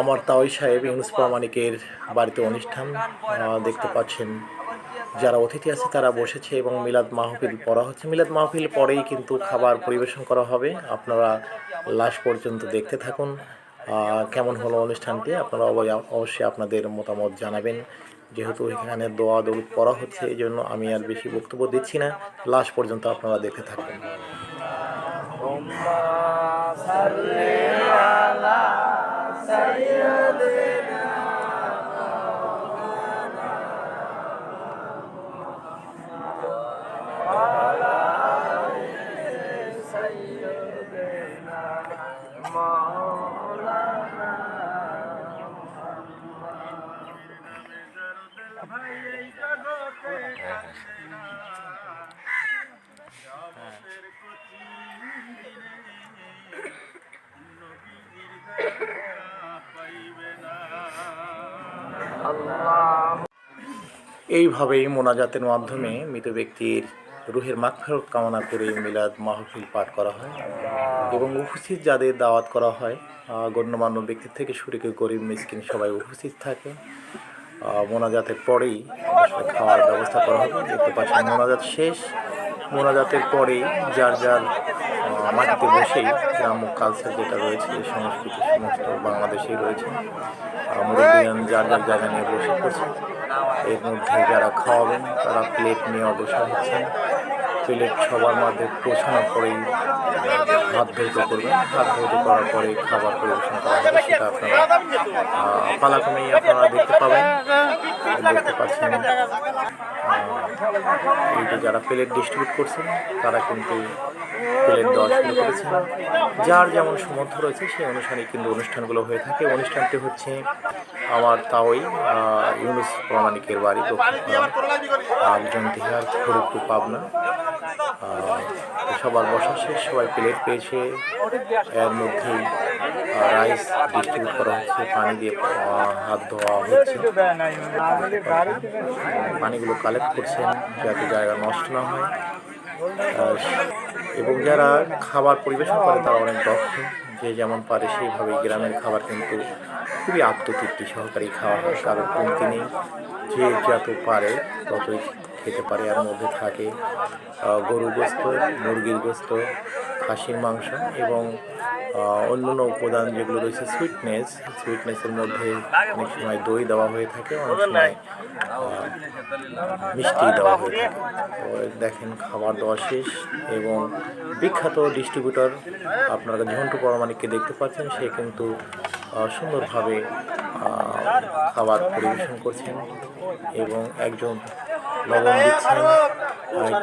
আমার তাওই সাহেব ইউনুস প্রামাণিকের বাড়িতে অনুষ্ঠান দেখতে পাচ্ছেন। যারা অতিথি আছে তারা বসেছে এবং মিলাদ মাহফিল পড়া হচ্ছে। মিলাদ মাহফিল পরেই কিন্তু খাবার পরিবেশন করা হবে। আপনারা লাস্ট পর্যন্ত দেখতে থাকুন। কেমন হলো অনুষ্ঠানটি? আপনারা অবশ্যই আপনাদের মতামত জানাবেন। যেহেতু এখানে দোয়া দৌড় পড়া হচ্ছে, এই জন্য আমি আর বেশি বক্তব্য দিচ্ছি না। লাস্ট পর্যন্ত আপনারা দেখতে থাকুন এইভাবেই মোনাজাতের মাধ্যমে মৃত ব্যক্তির রুহের মাগফিরাত কামনা করে মিলাদ মাহফিল পাঠ করা হয় এবং উপস্থিত যাদের দাওয়াত করা হয় গণ্যমান্য ব্যক্তি থেকে শুরু করে গরিব, মিসকিন সবাই উপস্থিত থাকে। মোনাজাতের পরেই খাওয়ার ব্যবস্থা করা হবে। দেখতে পাচ্ছেন মোনাজাত শেষ। মোনাজাতের পরেই যার যার মাটিতে বসেই গ্রাম্য কালচার যেটা রয়েছে, সংস্কৃতি সমস্ত বাংলাদেশেই রয়েছে। আহ, মুরব্বিয়ান যার যার জায়গা নিয়ে বসে পড়ছে। এর মধ্যে যারা খাওয়াবেন তারা প্লেট নিয়ে অগ্রসর হচ্ছেন। প্লেট সবার মধ্যে পৌঁছানোর পরেই হাত ধৌত করবেন। হাত ধৌত করার পরে খাবার পরিবেশন করা হবে সেটা আপনারা পালাক্রমেই আপনারা দেখতে পাবেন। দেখতে পাচ্ছেন। আহ, এই যারা প্লেট ডিস্ট্রিবিউট করছেন তারা কিন্তু প্লেট দেওয়া শুরু করেছেন। যার যেমন সমর্থ রয়েছে, সেই অনুসারে কিন্তু অনুষ্ঠানগুলো হয়ে থাকে। অনুষ্ঠানটি হচ্ছে আমার তাওই ইউনুস প্রমাণিকের বাড়ি একজন তিহার, খড়গপুর পাবনা। সবার বসা শেষ। সবাই প্লেট পেয়েছে। এর মধ্যেই রাইস ডিস্ট্রিবিউট করা হচ্ছে, পানি দিয়ে হাত ধোয়া হচ্ছে। পানিগুলো কালেক্ট করছেন যাতে জায়গা নষ্ট না হয়। এবং যারা খাবার পরিবেশন করে তারা অনেক দক্ষ। যে যেমন পারে সেইভাবে গ্রামের খাবার কিন্তু খুবই আত্মতৃপ্তি সহকারে খাওয়া হয়। কারণ কমতি নেই যে যত পারে ততই খেতে পারে। এর মধ্যে থাকে গরু গোস্ত, মুরগির গোস্ত খাসির মাংস এবং অন্যান্য উপাদান যেগুলো রয়েছে সুইটনেস সুইটনেসের মধ্যে অনেক সময় দই দেওয়া হয়ে থাকে, অনেক সময় মিষ্টি দেওয়া হয়ে থাকে। তো দেখেন, খাবার দেওয়া শেষ এবং বিখ্যাত ডিস্ট্রিবিউটর আপনারা ঝন্টু পরমাণিককে দেখতে পাচ্ছেন, সে কিন্তু সুন্দরভাবে খাবার পরিবেশন করছেন এবং একজন লবণ দিচ্ছেন।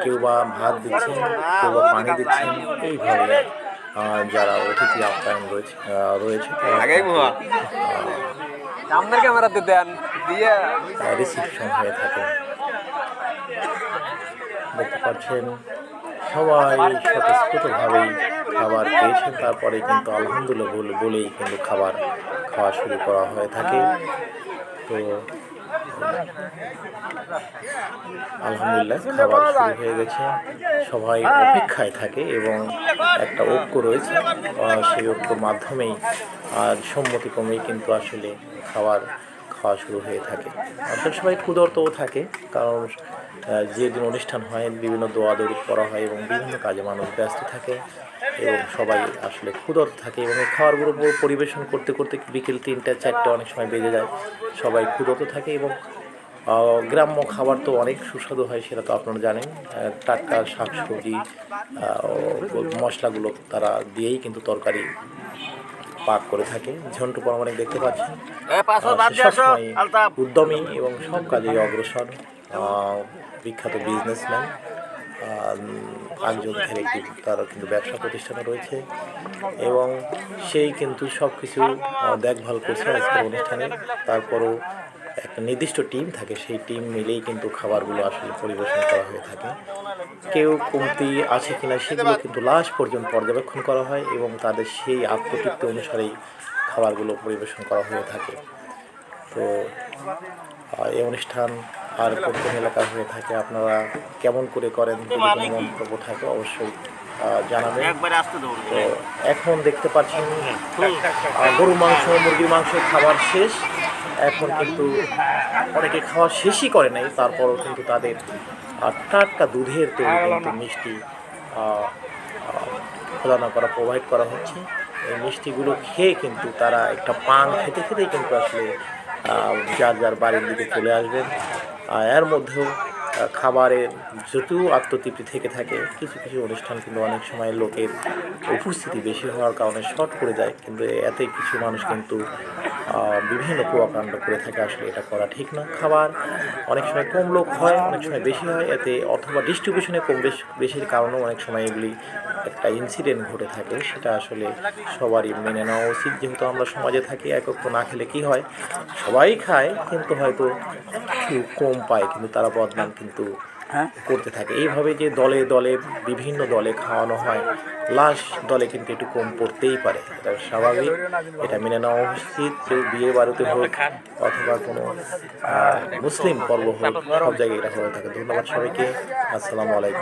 কেউ বা ভাত দিচ্ছেন কেউ বা পানি দিচ্ছেন এইভাবে যারা অতিথি আপ্যায়ন রয়েছে রয়েছে আপনার ক্যামেরাতে দেন দিয়ে রিসিপশন হয়ে থাকে দেখতে পাচ্ছেন সবাই স্বতঃস্ফূর্তভাবেই খাবার পেয়েছেন তারপরে কিন্তু আলহামদুলিল্লাহ বলে- বলেই কিন্তু খাবার খাওয়া শুরু করা হয়ে থাকে। তো আলহামদুলিল্লাহ, খাবার শুরু হয়ে গেছে। সবাই অপেক্ষায় থাকে এবং একটা ঐক্য রয়েছে। সেই ঐক্যর মাধ্যমেই আর সম্মতি সম্মতিক্রমেই কিন্তু আসলে খাবার খাওয়া শুরু হয়ে থাকে। আসলে সবাই ক্ষুধার্তও থাকে, কারণ যেদিন অনুষ্ঠান হয়, বিভিন্ন দোয়া দৌড়ি করা হয় এবং বিভিন্ন কাজে মানুষ ব্যস্ত থাকে এবং সবাই আসলে ক্ষুধার্ত থাকে এবং খাবারগুলো পরিবেশন করতে করতে বিকেল তিনটা, চারটে অনেক সময় বেজে যায়। সবাই ক্ষুধার্ত থাকে এবং গ্রাম্য খাবার তো অনেক সুস্বাদু হয়, সেটা তো আপনারা জানেন। টাটকা শাকসবজি মশলাগুলো তারা দিয়েই কিন্তু তরকারি পাক করে থাকে ঝন্টু পরমাণিক দেখতে পাচ্ছি সবসময় উদ্যমী এবং সব কাজে অগ্রসর বিখ্যাত বিজনেসম্যান আঞ্জনের একটি তার কিন্তু ব্যবসা প্রতিষ্ঠানে রয়েছে এবং সেই কিন্তু সব কিছু দেখভাল করছে আজকের অনুষ্ঠানে। তারপরও একটা নির্দিষ্ট টিম থাকে সেই টিম মিলেই কিন্তু খাবারগুলো আসলে পরিবেশন করা হয়ে থাকে। কেউ কমতি আছে কিনা সেগুলো কিন্তু লাস্ট পর্যন্ত পর্যবেক্ষণ করা হয় এবং তাদের সেই আত্মতৃপ্তি অনুসারেই খাবারগুলো পরিবেশন করা হয়ে থাকে। তো এই অনুষ্ঠান আর কোন এলাকা হয়ে থাকে আপনারা কেমন করে করেন যদি কোনো মন্তব্য থাকে অবশ্যই জানাবেন। তো এখন দেখতে পাচ্ছেন গরু মাংস মুরগির মাংস খাবার শেষ। এখন কিন্তু অনেকে খাওয়া শেষই করে নাই তারপরও কিন্তু তাদের টাটকা দুধের তৈরি কিন্তু মিষ্টি আহ, করা প্রোভাইড করা হচ্ছে। এই মিষ্টিগুলো খেয়ে কিন্তু তারা একটা পান খেতে খেতেই কিন্তু আসলে যার যার বাড়ির দিকে চলে আসবেন। এর মধ্যেও খাবারের যদিও আত্মতৃপ্তি থেকে থাকে কিছু কিছু অনুষ্ঠান কিন্তু অনেক সময় লোকের উপস্থিতি বেশি হওয়ার কারণে শর্ট করে যায় কিন্তু এতে কিছু মানুষ কিন্তু বিভিন্ন কুয়াকাণ্ড করে থাকে, আসলে এটা করা ঠিক না। খাবার অনেক সময় কম লোক হয়, অনেক সময় বেশি হয়, এতে অথবা ডিস্ট্রিবিউশনে কম বেশি, বেশির কারণেও অনেক সময় এগুলি একটা ইনসিডেন্ট ঘটে থাকে, সেটা আসলে সবারই মেনে নেওয়া উচিত। যেহেতু আমরা সমাজে থাকি একক তো না খেলে কি হয়? সবাই খায়, কিন্তু হয়তো কিছু কম পায়, কিন্তু তারা বদনাম কিন্তু করতে থাকে। এইভাবে যে দলে দলে বিভিন্ন দলে খাওয়ানো হয়, লাশ দলে কিন্তু একটু কম পড়তেই পারে। এটা স্বাভাবিক, এটা মেনে নেওয়া উচিত। যে বিয়ে বাড়িতে হোক অথবা কোনো মুসলিম পর্ব হোক, সব জায়গায় এটা হয়ে থাকে। ধন্যবাদ সবাইকে। আসসালামু আলাইকুম।